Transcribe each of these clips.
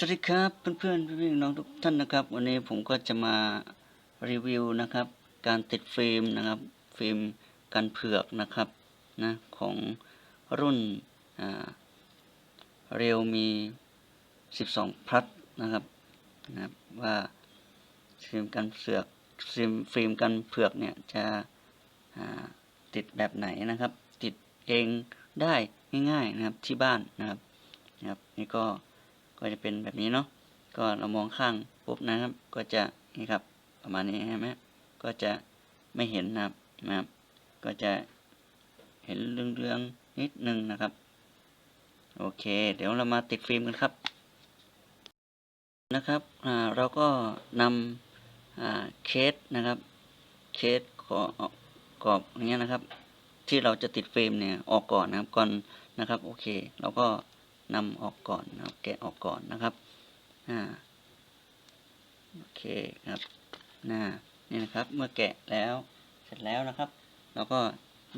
สวัสดีครับเพื่อนๆพี่ๆน้องทุกท่านนะครับ วันนี้ผมก็จะมารีวิวนะครับ การติดฟิล์มนะครับฟิล์มกันเผือกนะครับนะของรุ่นเรียวมี 12 พลัสนะครับนะครับว่าฟิล์มกันเผือกฟิล์มฟิล์มกันเผือกเนี่ยจะติดแบบไหนนะครับ ติดเองได้ง่ายๆนะครับที่บ้านนะครับนะครับนี่ก็ ก็จะเป็นแบบนี้เนาะก็เรามองข้างปุ๊บนะครับ ก็จะนี่ครับ ประมาณนี้ใช่ไหมก็จะไม่เห็นนะครับนะครับ ก็จะเห็นเรื่องๆนิดนึงนะครับ โอเค เดี๋ยวเรามาติดฟิล์มกันครับ นะครับเราก็นำเคสนะครับเคสขอกรอบอย่างเงี้ยนะครับ ที่เราจะติดฟิล์มเนี่ยออกก่อนนะครับก่อนนะครับ โอเค เราก็ นำออกก่อนนะครับแกะออกก่อนนะครับอ่าโอเคครับน่านี่นะครับ เมื่อแกะแล้วเสร็จแล้วนะครับ เราก็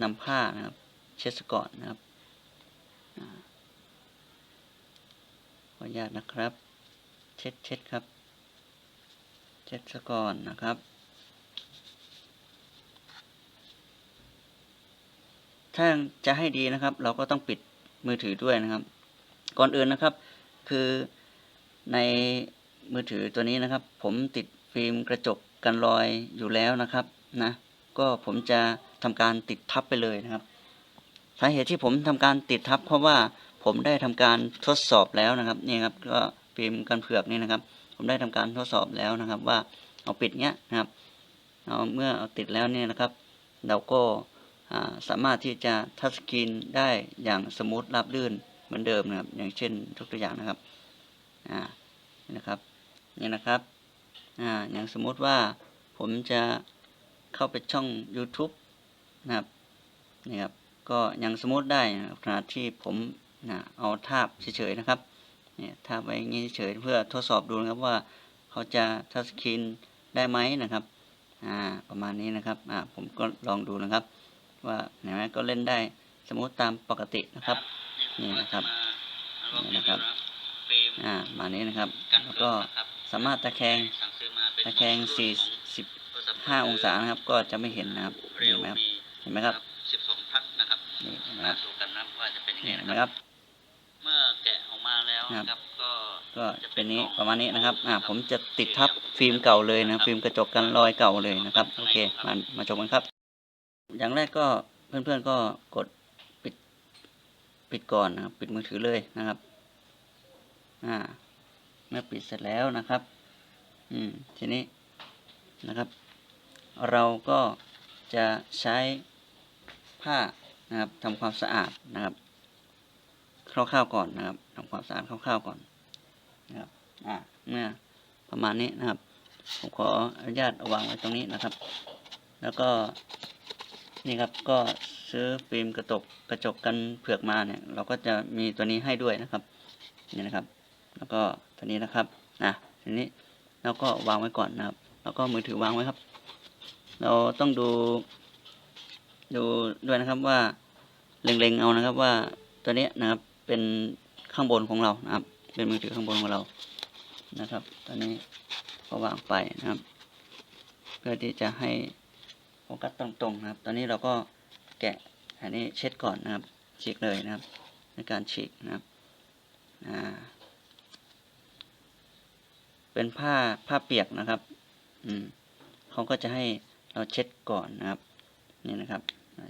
นำผ้านะครับ เช็ดซะก่อนนะครับขออนุญาตนะครับ เช็ดเช็ดครับ เช็ดซะก่อนนะครับ ถ้าจะให้ดีนะครับ เราก็ต้องปิดมือถือด้วยนะครับ ก่อนอื่นนะครับ คือในมือถือตัวนี้นะครับ ผมติดฟิล์มกระจกกันรอยอยู่แล้วนะครับนะก็ผมจะทำการติดทับไปเลยนะครับสาเหตุที่ผมทำการติดทับ เพราะว่าผมได้ทำการทดสอบแล้วนะครับนี่ครับก็ฟิล์มกันเผือกนี่นะครับ ผมได้ทำการทดสอบแล้วนะครับ ว่าเอาปิดเนี้ยนะครับเอาเมื่อเอาติดแล้วเนี่ยนะครับ เราก็สามารถที่จะทัชสกรีนได้อย่างสมูทราบลื่น เหมือนเดิมนะครับ อย่างเช่นทุกตัวอย่างนะครับอ่านี่นะครับนี่นะครับอ่าอย่างสมมุติว่าผมจะเข้าไปช่อง YouTube นะครับนี่ครับก็ยังสมมติได้นะครับขณะที่ผมนะเอาทาบเฉยๆนะครับเนี่ยทาบไว้งี้เฉยเพื่อทดสอบดูนะครับว่าเขาจะทัชสกรีนได้ไหมนะครับอ่าประมาณนี้นะครับอ่าผมก็ลองดูนะครับ ว่าเห็นไหมก็เล่นได้สมมติตามปกตินะครับ นี่นะครับนี่นะครับ อ่ามานี้นะครับ แล้วก็สามารถตะแคงตะแคง 45 องศานะครับ ก็จะไม่เห็นนะครับเห็นไหมครับเห็นไหมครับ12พักนะครับนี่เห็นไหมมาครับดูกันนะว่าจะเป็นยังไงนี่เห็นนะไหมครับครับเมื่อแกะออกมาแล้วนะครับก็ก็จะเป็นนี้ประมาณนี้นะครับ อ่า ผมจะติดทับฟิล์มเก่าเลยนะ ฟิล์มกระจกกันรอยเก่าเลยนะครับ โอเค มา มาชมกันครับ อย่างแรกก็เพื่อนๆก็กดปิด ปิดก่อนนะครับ ปิดมือถือเลยนะครับ อ่า เมื่อปิดเสร็จแล้วนะครับ อืม ทีนี้นะครับ เราก็จะใช้ผ้านะครับทำความสะอาดนะครับคร่าวๆก่อนนะครับทำความสะอาดคร่าวๆก่อนนะครับ อ่า เมื่อประมาณนี้นะครับ ผมขออนุญาตวางไว้ตรงนี้นะครับ แล้วก็นี่ครับก็ ซื้อฟิล์มกระจกกระจกกันเผือกมาเนี่ย เราก็จะมีตัวนี้ให้ด้วยนะครับนี่นะครับ แล้วก็ตัวนี้นะครับนะทีนี้เราก็วางไว้ก่อนนะครับ แล้วก็มือถือวางไว้ครับ เราต้องดู ดูด้วยนะครับว่าเล็งๆเอานะครับว่าตัวนี้นะครับเป็นข้างบนของเรานะครับ เป็นมือถือข้างบนของเรานะครับ ตอนนี้ก็วางไปนะครับ เพื่อที่จะให้โฟกัสตรงๆนะครับ ตอนนี้เราก็ แกะ อันนี้เช็ดก่อนนะครับ ฉีกเลยนะครับ ในการฉีกนะครับเป็นผ้าผ้าเปียกนะครับ อืมเขาก็จะให้เราเช็ดก่อนนะครับ นี่นะครับ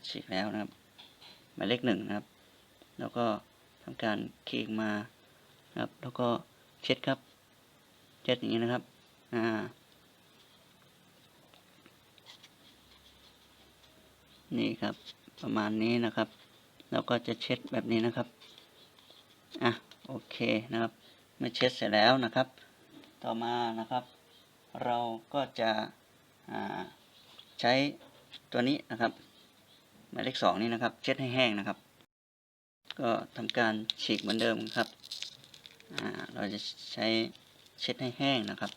ฉีกแล้วนะครับ หมายเลขหนึ่งนะครับ แล้วก็ทำการคลิกมานะครับ แล้วก็เช็ดครับ เช็ดอย่างนี้นะครับ อ่า นี่ครับ ประมาณนี้นะครับ เราก็จะเช็ดแบบนี้นะครับ อะโอเคนะครับ เมื่อเช็ดเสร็จแล้วนะครับ ต่อมานะครับ เราก็จะใช้ตัวนี้นะครับหมายเลขสองนี่นะครับ เช็ดให้แห้งนะครับ ก็ทำการฉีกเหมือนเดิมครับเราจะใช้เช็ดให้แห้งนะครับ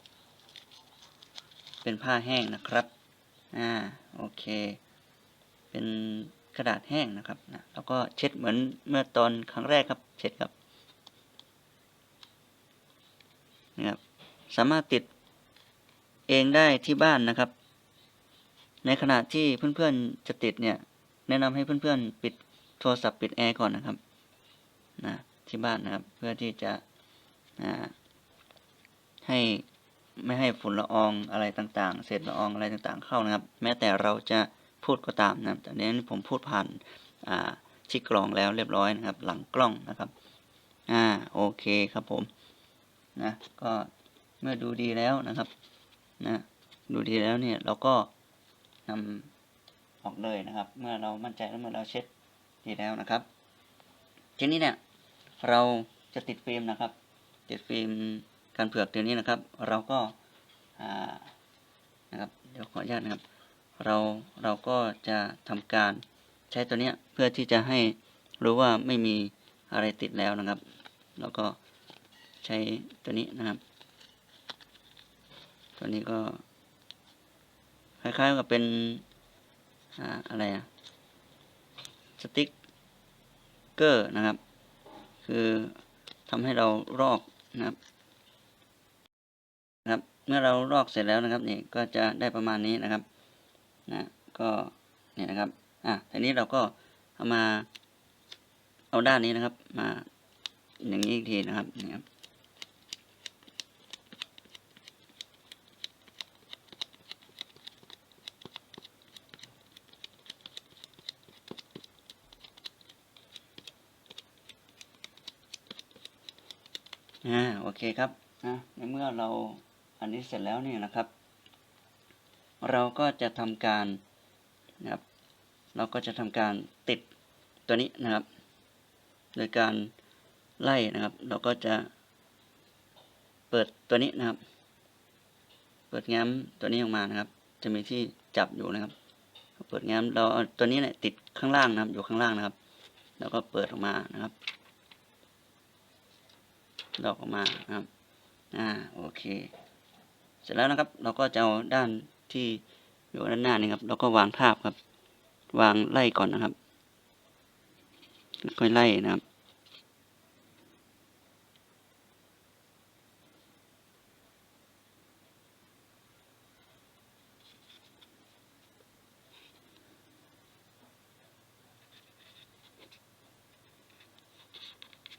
เป็นผ้าแห้งนะครับ อ่า โอเค เป็น กระดาษแห้งนะครับนะแล้วก็เช็ดเหมือนเมื่อตอนครั้งแรกครับ เช็ดครับสามารถติดเองได้ที่บ้านนะครับ ในขณะที่เพื่อนๆจะติดเนี่ย แนะนำให้เพื่อนๆปิดโทรศัพท์ปิดแอร์ก่อนนะครับนะที่บ้านนะครับ เพื่อที่จะอ่าให้ไม่ให้ฝุ่นละอองอะไรต่างๆ เศษละอองอะไรต่างๆ เข้านะครับ แม้แต่เราจะ พูดก็ตามนะแต่เนี้ผมพูดผ่านที่กล่องแล้วเรียบร้อยนะครับ หลังกล้องนะครับ อ่าโอเคครับผมนะก็เมื่อดูดีแล้วนะครับนะดูดีแล้วเนี่ยเราก็นำออกเลยนะครับ เมื่อเรามั่นใจแล้วเมื่อเราเช็ดดีแล้วนะครับ ทีนี้เนี่ยเราจะติดฟิล์มนะครับ ติดฟิล์มการเผือกตัวนี้นะครับ เราก็อ่านะครับเดี๋ยวขออนุญาตนะครับ เราเราก็จะทำการใช้ตัวเนี้ยเพื่อที่จะให้รู้ว่าไม่มีอะไรติดแล้วนะครับ แล้วก็ใช้ตัวนี้นะครับ ตัวนี้ก็ คล้ายๆกับเป็นอ่าอะไรอะสติ๊กเกอร์นะครับ คือทำให้เราลอกนะครับนะครับ เมื่อเราลอกเสร็จแล้วนะครับนี่ก็จะได้ประมาณนี้นะครับ นะก็เนี่ยนะครับอะทีนี้เราก็เอามาเอาด้านนี้นะครับ มาอย่างนี้อีกทีนะครับนี่ครับอ่าโอเคครับนะในเมื่อเราอันนี้เสร็จแล้วเนี่ยนะครับ เราก็จะทำการนะครับ เราก็จะทำการติดตัวนี้นะครับ โดยการไล่นะครับ เราก็จะเปิดตัวนี้นะครับ เปิดแง้มตัวนี้ออกมานะครับ จะมีที่จับอยู่นะครับ เปิดแง้มเราเอาตัวนี้เนี่ยติดข้างล่างนะครับ อยู่ข้างล่างนะครับ แล้วก็เปิดออกมานะครับดอกออกมานะครับ อ่า โอเค เสร็จแล้วนะครับ เราก็จะเอาด้าน ที่อยู่ด้านหน้านี่ครับเราก็วางทาบครับ วางไล่ก่อนนะครับค่อยไล่นะครับ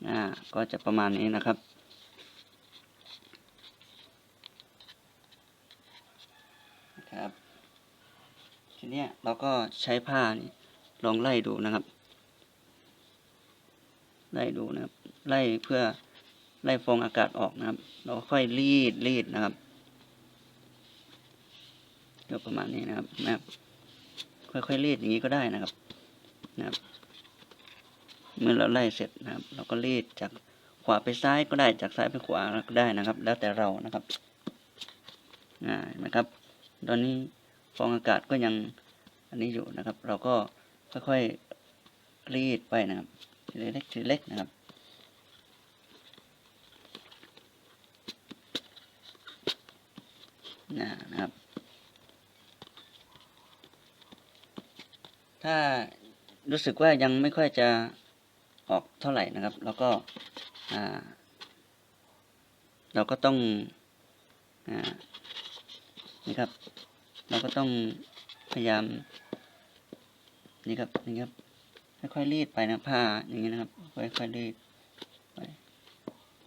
อ่า ก็จะประมาณนี้นะครับ ทีเนี้ยเรา ก็ใช้ผ้านี่ลองไล่ดูนะครับ ไล่ดูนะครับ ไล่เพื่อไล่ฟองอากาศออกนะครับ เราค่อยรีดรีดนะครับก็ประมาณนี้นะครับนะครับ ค่อยๆรีดอย่างนี้ก็ได้นะครับนะครับ เมื่อเราไล่เสร็จนะครับ เราก็รีดจากขวาไปซ้ายก็ได้จากซ้ายไปขวาก็ได้นะครับ แล้วแต่เรานะครับอ่าเห็นไหมครับ ตอนนี้ฟองอากาศก็ยัง อันนี้อยู่นะครับ เราก็ค่อยๆรีดไปนะครับทีเล็กทีเล็กนะครับนะครับ ถ้ารู้สึกว่ายังไม่ค่อยจะออกเท่าไหร่นะครับ แล้วก็เราก็ต้องอนี่ครับ เราก็ต้องพยายาม นี่ครับนี่ครับค่อยๆรีดไปนะผ้าอย่างนี้นะครับ ค่อยๆรีดไป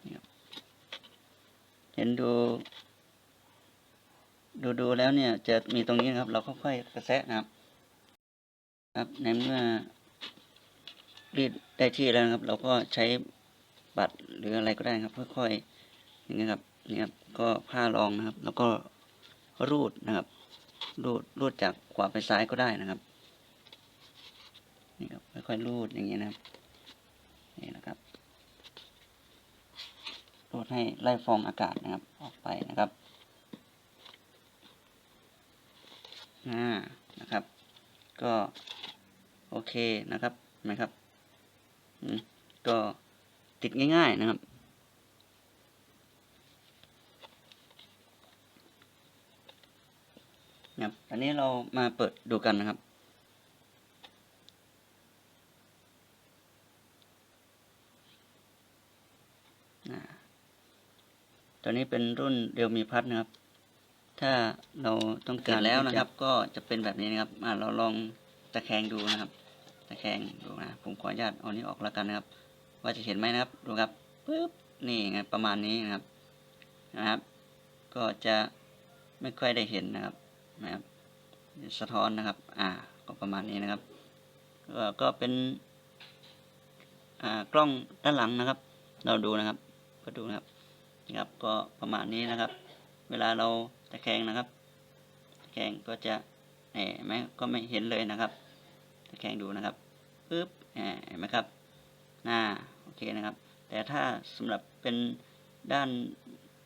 นี่ครับเห็นดู ดูดูแล้วเนี่ย จะมีตรงนี้นะครับ เราก็ค่อยกระแสะนะครับ ครับในเมื่อรีดได้ที่แล้วนะครับ เราก็ใช้บัตรหรืออะไรก็ได้ครับ ค่อยๆอย่างนี้ครับนี่ครับก็ผ้ารองนะครับ แล้วก็รูดนะครับ รูดรูดจากขวาไปซ้ายก็ได้นะครับ ค่อยรูดอย่างนี้นะครับนี่นะครับรูดให้ไล่ฟองอากาศนะครับ ออกไปนะครับอ่านะครับ ก็โอเคนะครับเห็นไหมครับอืมก็ติดง่าย ๆนะครับนะครับอันนี้เรามาเปิดดูกันนะครับ อ่า ตตัวนี้เป็นรุ่นเรียวมีพัดนะครับ ถ้าเราต้องการแล้วนะครับ ก็จะเป็นแบบนี้นะครับอ่าเราลองตะแคงดูนะครับ ตะแคงดูนะผมขออนุญาตเอานี้ออกแล้วกันนะครับ ว่าจะเห็นไหมนะครับดูครับปึ๊บนี่ไงประมาณนี้นะครับนะครับ ก็จะไม่ค่อยได้เห็นนะครับนะครับ สะท้อนนะครับ อ่า ก็ประมาณนี้นะครับก็ก็เป็นอ่ากล้องด้านหลังนะครับ เราดูนะครับ ก็ดูนะครับ นะครับก็ประมาณนี้นะครับ เวลาเราตะแคงนะครับ ตะแคงก็จะเห็นไหมก็ไม่เห็นเลยนะครับ ตะแคงดูนะครับปึ๊บเห็นไหมครับหน้าโอเคนะครับ แต่ถ้าสำหรับเป็นด้าน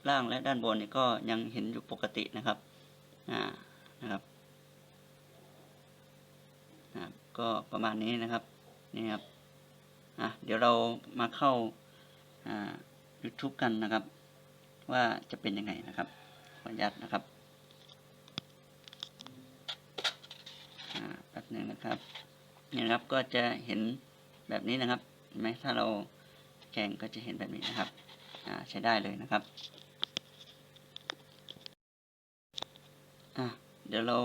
ล่างและด้านบนนี่ก็ยังเห็นอยู่ปกตินะครับอ่านะครับนะก็ประมาณนี้นะครับนี่ครับอะเดี๋ยวเรามาเข้าอ่า YouTube กันนะครับ ว่าจะเป็นยังไงนะครับขออนุญาตนะครับอ่าแป๊บหนึ่งนะครับนี่นะครับก็จะเห็นแบบนี้นะครับเห็นไหมถ้าเราแข่งก็จะเห็นแบบนี้นะครับอ่าใช้ได้เลยนะครับอะเดี๋ยวเรา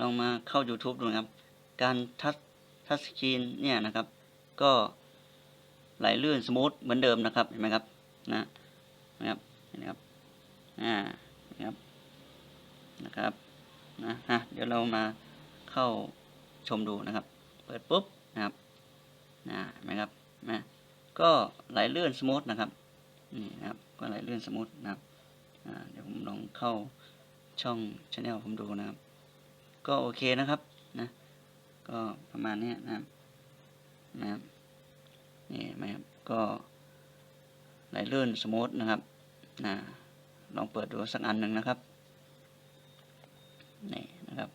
ลองมาเข้า YouTube ดูนะครับ การทัชทัชสกรีนเนี่ยนะครับ ก็ไหลลื่นสมูทเหมือนเดิมนะครับเห็นไหมครับนะนะครับ นไหมครับอ่านะครับนะครับนะฮะเดี๋ยวเรามาเข้าชมดูนะครับ เปิดปุ๊บนะครับนะนไหมครับนะก็ไหลเลื่อนสมูทนะครับนี่นะครับก็ไหลเลื่อนสมูทนะครับอ่าเดี๋ยวผมลองเข้าช่องช anel ผมดูนะครับ ก็โอเคนะครับนะก็ประมาณนี้นะครับนะครับนี่ไหมครับก็ไหลเลื่อนสมูทนะครับ นะลองเปิดดูสักอันหนึ่งนะครับนี่นะครับ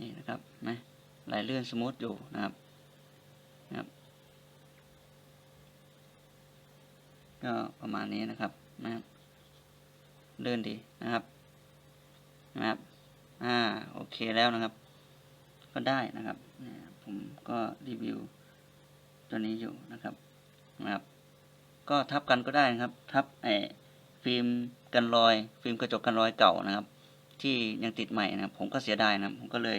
นี่นะครับนไหมไหลเลื่อนสมูทอยู่นะครับนะครับก็ประมาณนี้นะครับนะครับเลื่อนดีนะครับนะครับอ่าโอเคแล้วนะครับ ก็ได้นะครับนี่ผมก็รีวิวตัวนี้อยู่นะครับนะครับ ก็ทับกันก็ได้นะครับ ทับไอ้ฟิล์มกันรอย ฟิล์มกระจกกันรอยเก่านะครับ ที่ยังติดใหม่นะครับ ผมก็เสียดายนะผมก็เลย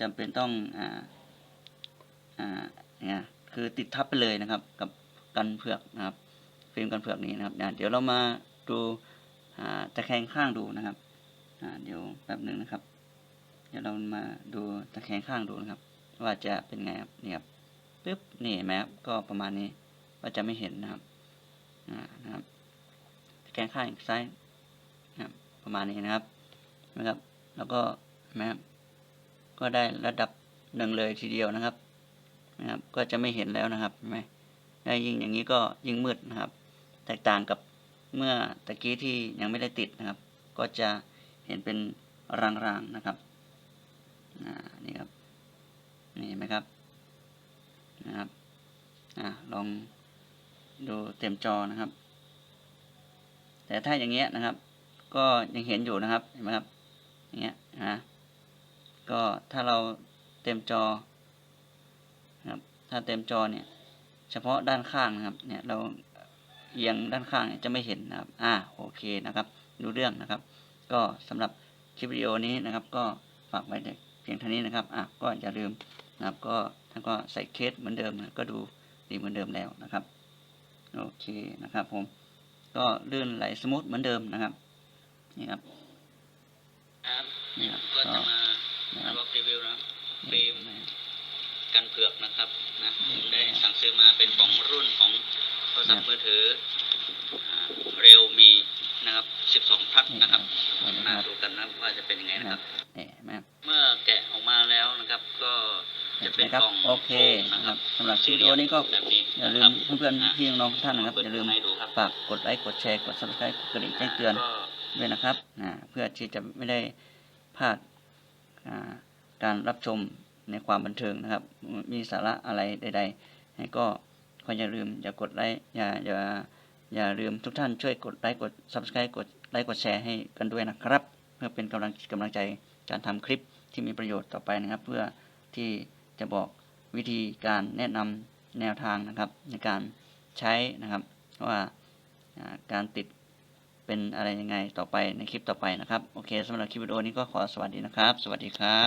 จำเป็นต้องอ่าอ่าเนี่ยคือติดทับไปเลยนะครับ กับกันเผือกนะครับ ฟิล์มกันเผือกนี้นะครับเดี๋ยวเรามาดูอ่าตะแคงข้างดูนะครับอ่าเดี๋ยวแป๊บหนึ่งนะครับ เดี๋ยวเรามาดูตะแคงข้างดูนะครับ ว่าจะเป็นไงครับนี่ครับปึ๊บนี่เห็นไหมครับก็ประมาณนี้ว่าจะไม่เห็นนะครับ นะครับตะแคงข้างอีกซ้ายนะครับประมาณนี้นะครับนะครับ แล้วก็นไหมครับก็ได้ระดับหนึ่งเลยทีเดียวนะครับนะครับ ก็จะไม่เห็นแล้วนะครับเห็นไหมได้ยิ่งอย่างนี้ก็ยิ่งมืดนะครับ แตกต่างกับเมื่อตะกี้ที่ยังไม่ได้ติดนะครับ ก็จะเห็นเป็นรางๆนะครับอ่านี่ครับนี่เห็นไหมครับนะครับอ่าลอง ดูเต็มจอนะครับ แต่ถ้าอย่างเงี้ยนะครับ ก็ยังเห็นอยู่นะครับเห็นไหมครับอย่างเงี้ยนะก็ถ้าเราเต็มจอนะครับ ถ้าเต็มจอเนี่ย เฉพาะด้านข้างนะครับ เนี่ยเราเอียงด้านข้างจะไม่เห็นนะครับ อ่าโอเคนะครับรู้เรื่องนะครับ ก็สำหรับคลิปวิดีโอนี้นะครับ ก็ฝากไว้เพียงเท่านี้นะครับ อะก็อย่าลืมนะครับ ก็ท่านก็ใส่เคสเหมือนเดิมนะก็ดูดีเหมือนเดิมแล้วนะครับ โอเคนะครับผมก็ลื่นไหลสมูทเหมือนเดิมนะครับ นี่ครับครับนี่ครับก็ก็จะมานะครับลองรีวิวนะครับฟิล์มนี่กันเผือกนะครับนะผมได้สั่งซื้อมาเป็นของรุ่นของโทรศัพท์มือถือเร็วมีนะครับ 12พัทนะครับนี่นะคมารับดูกันนะว่าจะเป็นยังไงนะครับนี่เห็นไหมครับเมื่อแกะออกมาแล้วนะครับ ก็จะเป็นนะครับกล่องโอเคโฟมนะครับสำหรับคลิปวิดีโอนี้ก็แบบนี้ อย่าลืมเพื่อนๆพี่น้องๆทุกท่านนะครับอย่าลืมให้ดูครับฝากกดไลค์กดแชร์กด subscribe กดกระดิ่งแจ้งเตือนก็ด้วยนะครับอ่าเพื่อที่จะไม่ได้พลาดอ่าการรับชมในความบันเทิงนะครับ มีสาระอะไรใดๆให้ก็ก็อย่าลืมอย่ากดไลค์อย่าอย่าอย่าลืมทุกท่านช่วยกดไลค์กด subscribe กดไลค์กดแชร์ให้กันด้วยนะครับ เพื่อเป็นกำลังกำลังใจการทำคลิปที่มีประโยชน์ต่อไปนะครับ เพื่อที่จะบอกวิธีการแนะนำ แนวทางนะครับในการใช้นะครับว่าการติดเป็นอะไรยังไงต่อไปในคลิปต่อไปนะครับ โอเคสำหรับคลิปวิดีโอนี้ก็ขอสวัสดีนะครับ สวัสดีครับ